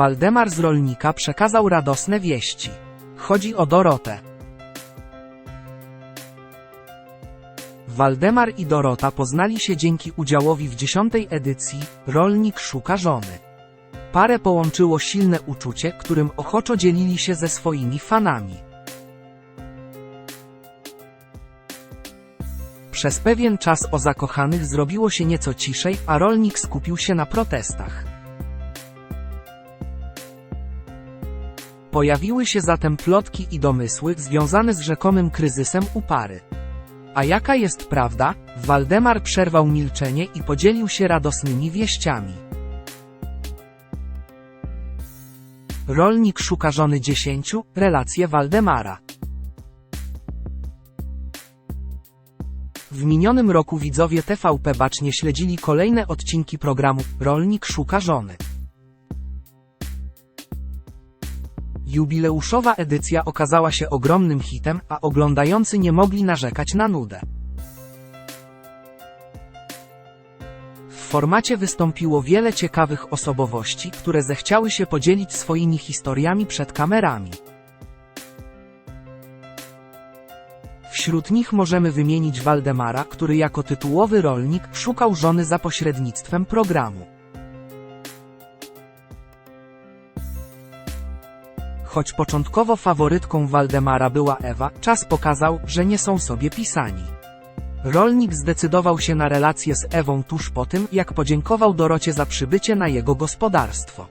Waldemar z rolnika przekazał radosne wieści. Chodzi o Dorotę. Waldemar i Dorota poznali się dzięki udziałowi w dziesiątej edycji Rolnik szuka żony. Parę połączyło silne uczucie, którym ochoczo dzielili się ze swoimi fanami. Przez pewien czas o zakochanych zrobiło się nieco ciszej, a rolnik skupił się na protestach. Pojawiły się zatem plotki i domysły związane z rzekomym kryzysem u pary. A jaka jest prawda? Waldemar przerwał milczenie i podzielił się radosnymi wieściami. Rolnik szuka żony dziesięciu, relacje Waldemara. W minionym roku widzowie TVP bacznie śledzili kolejne odcinki programu Rolnik szuka żony. Jubileuszowa edycja okazała się ogromnym hitem, a oglądający nie mogli narzekać na nudę. W formacie wystąpiło wiele ciekawych osobowości, które zechciały się podzielić swoimi historiami przed kamerami. Wśród nich możemy wymienić Waldemara, który jako tytułowy rolnik szukał żony za pośrednictwem programu. Choć początkowo faworytką Waldemara była Ewa, czas pokazał, że nie są sobie pisani. Rolnik zdecydował się na relację z Ewą tuż po tym, jak podziękował Dorocie za przybycie na jego gospodarstwo.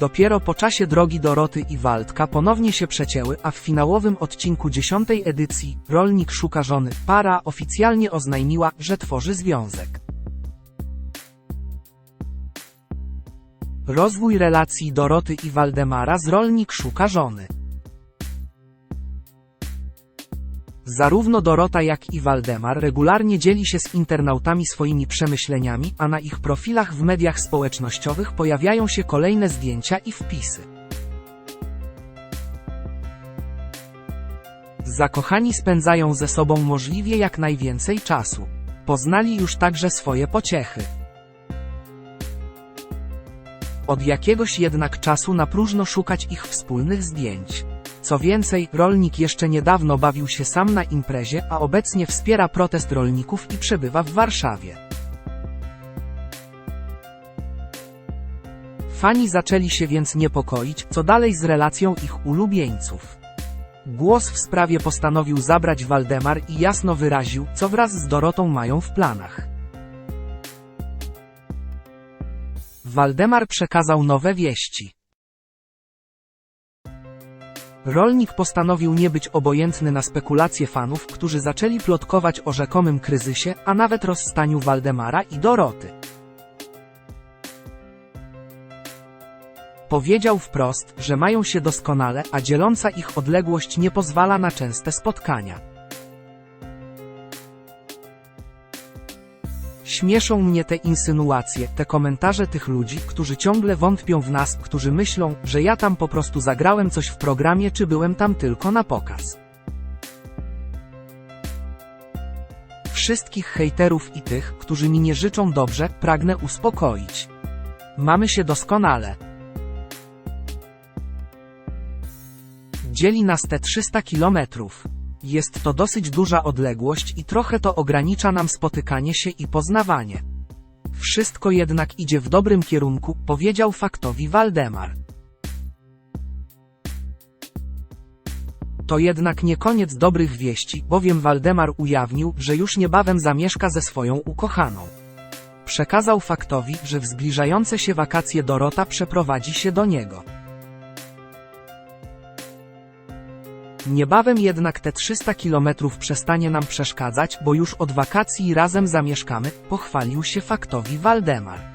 Dopiero po czasie drogi Doroty i Waldka ponownie się przecięły, a w finałowym odcinku dziesiątej edycji Rolnik szuka żony, para oficjalnie oznajmiła, że tworzy związek. Rozwój relacji Doroty i Waldemara z Rolnik szuka żony. Zarówno Dorota jak i Waldemar regularnie dzieli się z internautami swoimi przemyśleniami, a na ich profilach w mediach społecznościowych pojawiają się kolejne zdjęcia i wpisy. Zakochani spędzają ze sobą możliwie jak najwięcej czasu. Poznali już także swoje pociechy. Od jakiegoś jednak czasu na próżno szukać ich wspólnych zdjęć. Co więcej, rolnik jeszcze niedawno bawił się sam na imprezie, a obecnie wspiera protest rolników i przebywa w Warszawie. Fani zaczęli się więc niepokoić, co dalej z relacją ich ulubieńców. Głos w sprawie postanowił zabrać Waldemar i jasno wyraził, co wraz z Dorotą mają w planach. Waldemar przekazał nowe wieści. Rolnik postanowił nie być obojętny na spekulacje fanów, którzy zaczęli plotkować o rzekomym kryzysie, a nawet rozstaniu Waldemara i Doroty. Powiedział wprost, że mają się doskonale, a dzieląca ich odległość nie pozwala na częste spotkania. Śmieszą mnie te insynuacje, te komentarze tych ludzi, którzy ciągle wątpią w nas, którzy myślą, że ja tam po prostu zagrałem coś w programie czy byłem tam tylko na pokaz. Wszystkich hejterów i tych, którzy mi nie życzą dobrze, pragnę uspokoić. Mamy się doskonale. Dzieli nas te 300 kilometrów. Jest to dosyć duża odległość i trochę to ogranicza nam spotykanie się i poznawanie. Wszystko jednak idzie w dobrym kierunku, powiedział faktowi Waldemar. To jednak nie koniec dobrych wieści, bowiem Waldemar ujawnił, że już niebawem zamieszka ze swoją ukochaną. Przekazał faktowi, że w zbliżające się wakacje Dorota przeprowadzi się do niego. Niebawem jednak te 300 kilometrów przestanie nam przeszkadzać, bo już od wakacji razem zamieszkamy, pochwalił się faktowi Waldemar.